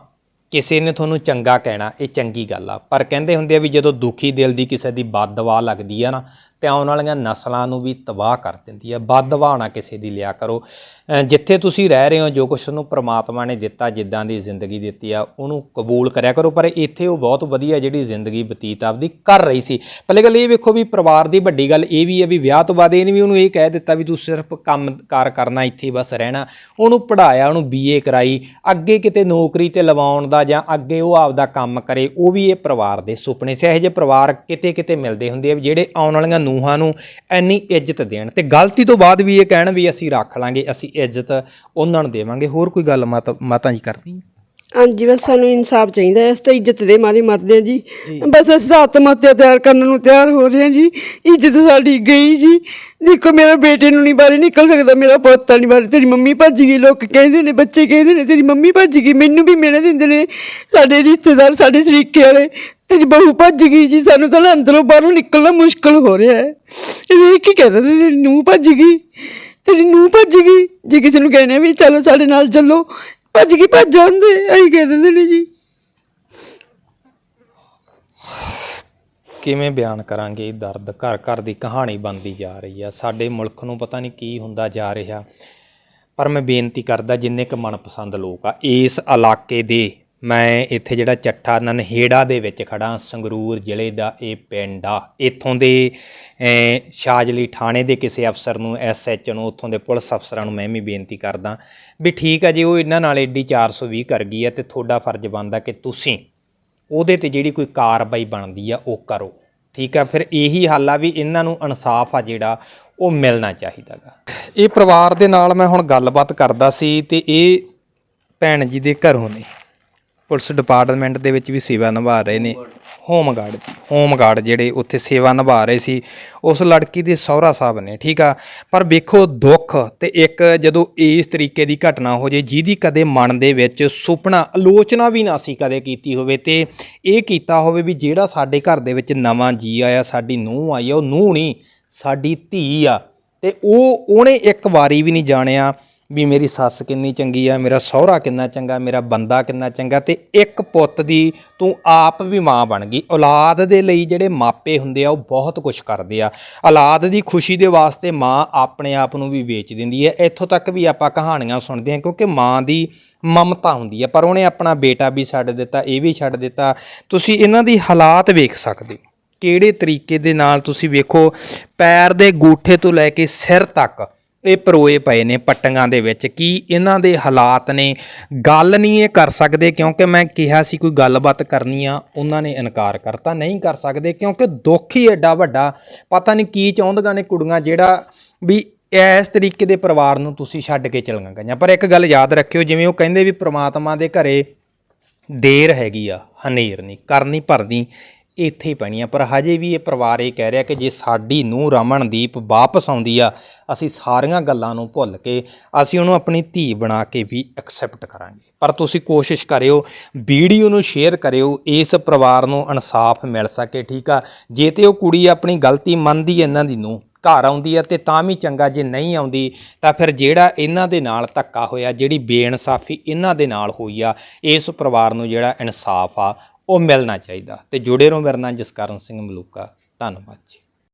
ਕਿਸੇ ਨੇ ਤੁਹਾਨੂੰ ਚੰਗਾ ਕਹਿਣਾ, ਇਹ ਚੰਗੀ ਗੱਲ ਆ। ਪਰ ਕਹਿੰਦੇ ਹੁੰਦੇ ਆ ਵੀ ਜਦੋਂ ਦੁਖੀ ਦਿਲ ਦੀ ਕਿਸੇ ਦੀ ਬਦਦੁਆ ਲੱਗਦੀ ਆ ਨਾ ਤੇ ਆਉਣ ਵਾਲੀਆਂ ਨਸਲਾਂ ਨੂੰ ਵੀ ਤਬਾਹ ਕਰ ਦਿੰਦੀ ਹੈ। ਬਦਦਵਾ ਨਾ ਕਿਸੇ ਦੀ ਲਿਆ ਕਰੋ। ਜਿੱਥੇ ਤੁਸੀਂ ਰਹਿ ਰਹੇ ਹੋ, ਜੋ ਕੁਛ ਨੂੰ ਪ੍ਰਮਾਤਮਾ ਨੇ ਦਿੱਤਾ, ਜਿੱਦਾਂ ਦੀ ਜ਼ਿੰਦਗੀ ਦਿੱਤੀ ਆ, ਉਹਨੂੰ ਕਬੂਲ ਕਰਿਆ ਕਰੋ। ਪਰ ਇੱਥੇ ਉਹ ਬਹੁਤ ਵਧੀਆ ਜਿਹੜੀ ਜ਼ਿੰਦਗੀ ਬਤੀਤ ਆਪਦੀ ਕਰ ਰਹੀ ਸੀ। ਪਹਿਲੇ ਗੱਲ ਇਹ ਵੇਖੋ ਵੀ ਪਰਿਵਾਰ ਦੀ ਵੱਡੀ ਗੱਲ ਇਹ ਵੀ ਹੈ ਵੀ ਵਿਆਹ ਤੋਂ ਬਾਅਦ ਇਹਨੇ ਵੀ ਉਹਨੂੰ ਇਹ ਕਹਿ ਦਿੱਤਾ ਵੀ ਤੂੰ ਸਿਰਫ ਕੰਮ ਕਾਰ ਕਰਨਾ, ਇੱਥੇ ਬਸ ਰਹਿਣਾ। ਉਹਨੂੰ ਪੜਾਇਆ ਉਹਨੂੰ ਬੀਏ ਕਰਾਈ। ਅੱਗੇ ਕਿਤੇ ਨੌਕਰੀ ਤੇ ਲਵਾਉਣ ਦਾ ਜਾਂ ਅੱਗੇ ਉਹ ਆਪਦਾ ਕੰਮ ਕਰੇ, ਉਹ ਵੀ ਇਹ ਪਰਿਵਾਰ ਦੇ ਸੁਪਨੇ। ਸੀ ਇਹੋ ਜਿਹੇ ਪਰਿਵਾਰ ਕਿਤੇ ਕਿਤੇ ਮਿਲਦੇ ਹੁੰਦੇ ਆ ਵੀ ਜਿਹੜੇ ਆਉਣ ਵਾਲੀਆਂ ਨੂੰਹਾਂ ਨੂੰ ਇੰਨੀ ਇੱਜ਼ਤ ਦੇਣ। ਤੇ ਗਲਤੀ ਤੋਂ ਬਾਅਦ ਵੀ ਇਹ ਕਹਿਣ ਵੀ ਅਸੀਂ ਰੱਖ ਲਾਂਗੇ, ਅਸੀਂ ਇੱਜ਼ਤ ਉਹਨਾਂ ਨੂੰ ਦੇਵਾਂਗੇ। ਹੋਰ ਕੋਈ ਗੱਲ ਮਾਤਾ ਮਾਤਾ ਜੀ ਕਰਨੀ? ਹਾਂਜੀ ਬਸ ਸਾਨੂੰ ਇਨਸਾਫ ਚਾਹੀਦਾ ਹੈ। ਅਸੀਂ ਤਾਂ ਇੱਜ਼ਤ ਦੇ ਮਾਰੇ ਮਰਦੇ ਹਾਂ ਜੀ। ਬਸ ਅਸੀਂ ਤਾਂ ਆਤਮ ਹੱਤਿਆ ਤਿਆਰ ਕਰਨ ਨੂੰ ਤਿਆਰ ਹੋ ਰਹੇ ਹਾਂ ਜੀ। ਇੱਜ਼ਤ ਸਾਡੀ ਗਈ ਜੀ। ਦੇਖੋ ਮੇਰਾ ਬੇਟੇ ਨੂੰ ਨਹੀਂ ਬਾਹਰ ਨਿਕਲ ਸਕਦਾ ਮੇਰਾ ਪੋਤਾ ਨਹੀਂ ਬਾਹਰ। ਤੇਰੀ ਮੰਮੀ ਭੱਜ ਗਈ ਲੋਕ ਕਹਿੰਦੇ ਨੇ ਬੱਚੇ ਕਹਿੰਦੇ ਨੇ ਤੇਰੀ ਮੰਮੀ ਭੱਜ ਗਈ ਮੈਨੂੰ ਵੀ ਮਿਹਣੇ ਦਿੰਦੇ ਨੇ। ਸਾਡੇ ਰਿਸ਼ਤੇਦਾਰ ਸਾਡੇ ਸਰੀਕੇ ਵਾਲੇ ਤੇਰੀ ਬਹੂ ਭੱਜ ਗਈ ਜੀ। ਸਾਨੂੰ ਤਾਂ ਨਾ ਅੰਦਰੋਂ ਬਾਹਰੋਂ ਨਿਕਲਣਾ ਮੁਸ਼ਕਲ ਹੋ ਰਿਹਾ ਹੈ। ਇਹ ਕੀ ਕਹਿੰਦੇ ਨੇ ਤੇਰੀ ਨੂੰਹ ਭੱਜ ਗਈ ਤੇਰੀ ਨੂੰਹ ਭੱਜ ਗਈ। ਜੇ ਕਿਸੇ ਨੂੰ ਕਹਿੰਦੇ ਵੀ ਚਲੋ ਸਾਡੇ ਨਾਲ ਚੱਲੋ ਭੱਜ ਕੇ ਭੱਜ ਜਾਂਦੇ, ਅਸੀਂ ਕਹਿ ਦਿੰਦੇ ਨੇ ਜੀ। ਕਿਵੇਂ ਬਿਆਨ ਕਰਾਂਗੇ ਇਹ ਦਰਦ? ਘਰ ਘਰ ਦੀ ਕਹਾਣੀ ਬਣਦੀ ਜਾ ਰਹੀ ਆ। ਸਾਡੇ ਮੁਲਕ ਨੂੰ ਪਤਾ ਨਹੀਂ ਕੀ ਹੁੰਦਾ ਜਾ ਰਿਹਾ। ਪਰ ਮੈਂ ਬੇਨਤੀ ਕਰਦਾ, ਜਿੰਨੇ ਕੁ ਮਨਪਸੰਦ ਲੋਕ ਆ, ਇਸ ਇਲਾਕੇ ਦੇ ਮੈਂ ਇੱਥੇ ਜਿਹੜਾ ਚੱਠਾ ਨਨਹੇੜਾ ਦੇ ਵਿੱਚ ਖੜਾ ਸੰਗਰੂਰ ਜ਼ਿਲ੍ਹੇ ਦਾ ਇਹ ਪਿੰਡ ਆ। ਇੱਥੋਂ ਦੇ ਅਹ, ਸ਼ਾਜਲੀ ਥਾਣੇ ਦੇ ਕਿਸੇ ਅਫਸਰ ਨੂੰ ਐਸਐਚ ਨੂੰ ਉੱਥੋਂ ਦੇ ਪੁਲਿਸ ਅਫਸਰਾਂ ਨੂੰ ਮੈਂ ਵੀ ਬੇਨਤੀ ਕਰਦਾ ਵੀ ਠੀਕ ਆ ਜੀ ਉਹ ਇਹਨਾਂ ਨਾਲ ਏਡੀ 420 ਕਰ ਗਈ ਆ ਤੇ ਤੁਹਾਡਾ ਫਰਜ਼ ਬਣਦਾ ਕਿ ਤੁਸੀਂ ਉਹਦੇ ਤੇ ਜਿਹੜੀ ਕੋਈ ਕਾਰਵਾਈ ਬਣਦੀ ਆ ਉਹ ਕਰੋ। ਠੀਕ ਆ ਫਿਰ ਇਹੀ ਹੱਲ ਆ ਵੀ ਇਹਨਾਂ ਨੂੰ ਇਨਸਾਫ ਆ ਜਿਹੜਾ ਉਹ ਮਿਲਣਾ ਚਾਹੀਦਾਗਾ। ਇਹ ਪਰਿਵਾਰ ਦੇ ਨਾਲ ਮੈਂ ਹੁਣ ਗੱਲਬਾਤ ਕਰਦਾ ਸੀ ਤੇ ਇਹ ਭੈਣ ਜੀ ਦੇ ਘਰੋਂ ਨੇ। ਪੁਲਿਸ ਡਿਪਾਰਟਮੈਂਟ ਦੇ ਵਿੱਚ ਵੀ ਸੇਵਾ ਨਿਭਾ ਰਹੇ ਨੇ। ਹੋਮਗਾਰਡ ਦੀ। ਹੋਮਗਾਰਡ ਜਿਹੜੇ ਉੱਥੇ ਸੇਵਾ ਨਿਭਾ ਰਹੇ ਸੀ, ਉਸ ਲੜਕੀ ਦੇ ਸਹੁਰਾ ਸਾਹਿਬ ਨੇ, ਠੀਕ ਆ? ਪਰ ਵੇਖੋ ਦੁੱਖ ਤੇ ਇੱਕ ਜਦੋਂ ਇਸ ਤਰੀਕੇ ਦੀ ਘਟਨਾ ਹੋ ਜੇ, ਜਿਹਦੀ ਕਦੇ ਮਨ ਦੇ ਵਿੱਚ ਸੁਪਨਾ, ਆਲੋਚਨਾ ਵੀ ਨਾ ਸੀ ਕਦੇ ਕੀਤੀ ਹੋਵੇ, ਤੇ ਇਹ ਕੀਤਾ ਹੋਵੇ ਵੀ ਜਿਹੜਾ ਸਾਡੇ ਘਰ ਦੇ ਵਿੱਚ ਨਵਾਂ ਜੀ ਆਇਆ, ਸਾਡੀ ਨੂੰਹ ਆਈ ਆ, ਉਹ ਨੂੰਹ ਨਹੀਂ, ਸਾਡੀ ਧੀ ਆ। ਤੇ ਉਹ, ਉਹਨੇ ਇੱਕ ਵਾਰੀ ਵੀ ਨਹੀਂ ਜਾਣਿਆ ਵੀ ਮੇਰੀ ਸੱਸ ਕਿੰਨੀ ਚੰਗੀ ਆ, ਮੇਰਾ ਸਹੁਰਾ ਕਿੰਨਾ ਚੰਗਾ, ਮੇਰਾ ਬੰਦਾ ਕਿੰਨਾ ਚੰਗਾ ਤੇ ਇੱਕ ਪੁੱਤ ਦੀ ਤੂੰ ਆਪ ਵੀ ਮਾਂ ਬਣ ਗਈ। ਔਲਾਦ ਦੇ ਲਈ ਜਿਹੜੇ ਮਾਪੇ ਹੁੰਦੇ ਆ, ਉਹ ਬਹੁਤ ਕੁਝ ਕਰਦੇ ਆ। ਔਲਾਦ ਦੀ ਖੁਸ਼ੀ ਦੇ ਵਾਸਤੇ ਮਾਂ ਆਪਣੇ ਆਪ ਨੂੰ ਵੀ ਵੇਚ ਦਿੰਦੀ ਹੈ। ਇੱਥੋਂ ਤੱਕ ਵੀ ਆਪਾਂ ਕਹਾਣੀਆਂ ਸੁਣਦੇ ਹਾਂ ਕਿਉਂਕਿ ਮਾਂ ਦੀ ਮਮਤਾ ਹੁੰਦੀ ਹੈ ਪਰ ਉਹਨੇ ਆਪਣਾ ਬੇਟਾ ਵੀ ਛੱਡ ਦਿੱਤਾ, ਇਹ ਵੀ ਛੱਡ ਦਿੱਤਾ। ਤੁਸੀਂ ਇਹਨਾਂ ਦੀ ਹਾਲਾਤ ਵੇਖ ਸਕਦੇ ਹੋ। ਕਿਹੜੇ ਤਰੀਕੇ ਦੇ ਨਾਲ ਤੁਸੀਂ ਵੇਖੋ, ਪੈਰ ਦੇ ਗੂਠੇ ਤੋਂ ਲੈ ਕੇ ਸਿਰ ਤੱਕ ਇਹ ਪਰੋਏ ਪਏ ਨੇ ਪੱਟੀਆਂ ਦੇ ਵਿੱਚ। ਕੀ ਇਹਨਾਂ ਦੇ ਹਾਲਾਤ ਨੇ? ਗੱਲ ਨਹੀਂ ਇਹ ਕਰ ਸਕਦੇ ਕਿਉਂਕਿ ਮੈਂ ਕਿਹਾ ਸੀ ਕੋਈ ਗੱਲਬਾਤ ਕਰਨੀ ਆ, ਉਹਨਾਂ ਨੇ ਇਨਕਾਰ ਕਰਤਾ। ਨਹੀਂ ਕਰ ਸਕਦੇ ਕਿਉਂਕਿ ਦੁੱਖ ਹੀ ਐਡਾ ਵੱਡਾ। ਪਤਾ ਨਹੀਂ ਕੀ ਚਾਹੁੰਦੀਆਂ ਨੇ ਕੁੜੀਆਂ, ਜਿਹੜਾ ਵੀ ਇਸ ਤਰੀਕੇ ਦੇ ਪਰਿਵਾਰ ਨੂੰ ਤੁਸੀਂ ਛੱਡ ਕੇ ਚਲੀਆਂ ਗਈਆਂ। ਪਰ ਇੱਕ ਗੱਲ ਯਾਦ ਰੱਖਿਓ, ਜਿਵੇਂ ਉਹ ਕਹਿੰਦੇ ਵੀ ਪ੍ਰਮਾਤਮਾ ਦੇ ਘਰੇ ਦੇਰ ਹੈਗੀ ਆ, ਹਨੇਰ ਨਹੀਂ, ਕਰਨੀ ਭਰਨੀ। ਇੱਥੇ ਹੀ ਪੈਣੀ ਆ। ਪਰ ਹਜੇ ਵੀ ਇਹ ਪਰਿਵਾਰ ਇਹ ਕਹਿ ਰਿਹਾ ਕਿ ਜੇ ਸਾਡੀ ਨੂੰ ਰਮਨਦੀਪ ਵਾਪਸ ਆਉਂਦੀ ਆ, ਅਸੀਂ ਸਾਰੀਆਂ ਗੱਲਾਂ ਨੂੰ ਭੁੱਲ ਕੇ ਅਸੀਂ ਉਹਨੂੰ ਆਪਣੀ ਧੀ ਬਣਾ ਕੇ ਵੀ ਐਕਸੈਪਟ ਕਰਾਂਗੇ। ਪਰ ਤੁਸੀਂ ਕੋਸ਼ਿਸ਼ ਕਰਿਓ, ਵੀਡੀਓ ਨੂੰ ਸ਼ੇਅਰ ਕਰਿਓ, ਇਸ ਪਰਿਵਾਰ ਨੂੰ ਇਨਸਾਫ ਮਿਲ ਸਕੇ, ਠੀਕ ਆ? ਜੇ ਤੇ ਉਹ ਕੁੜੀ ਆਪਣੀ ਗਲਤੀ ਮੰਨਦੀ ਇਹਨਾਂ ਦੀ ਨੂੰ ਘਰ ਆਉਂਦੀ ਆ ਤੇ ਤਾਂ ਵੀ ਚੰਗਾ, ਜੇ ਨਹੀਂ ਆਉਂਦੀ ਤਾਂ ਫਿਰ ਜਿਹੜਾ ਇਹਨਾਂ ਦੇ ਨਾਲ ਧੱਕਾ ਹੋਇਆ, ਜਿਹੜੀ ਬੇਇਨਸਾਫੀ ਇਹਨਾਂ ਦੇ ਨਾਲ ਹੋਈ ਆ, ਇਸ ਪਰਿਵਾਰ ਨੂੰ ਜਿਹੜਾ ਇਨਸਾਫ ਆ ਉਹ ਮਿਲਣਾ ਚਾਹੀਦਾ। ਤੇ ਜੁੜੇ ਰਹੋ। ਮੇਰੇ ਨਾਲ ਜਸਕਰਨ ਸਿੰਘ ਮਲੂਕਾ। ਧੰਨਵਾਦ ਜੀ।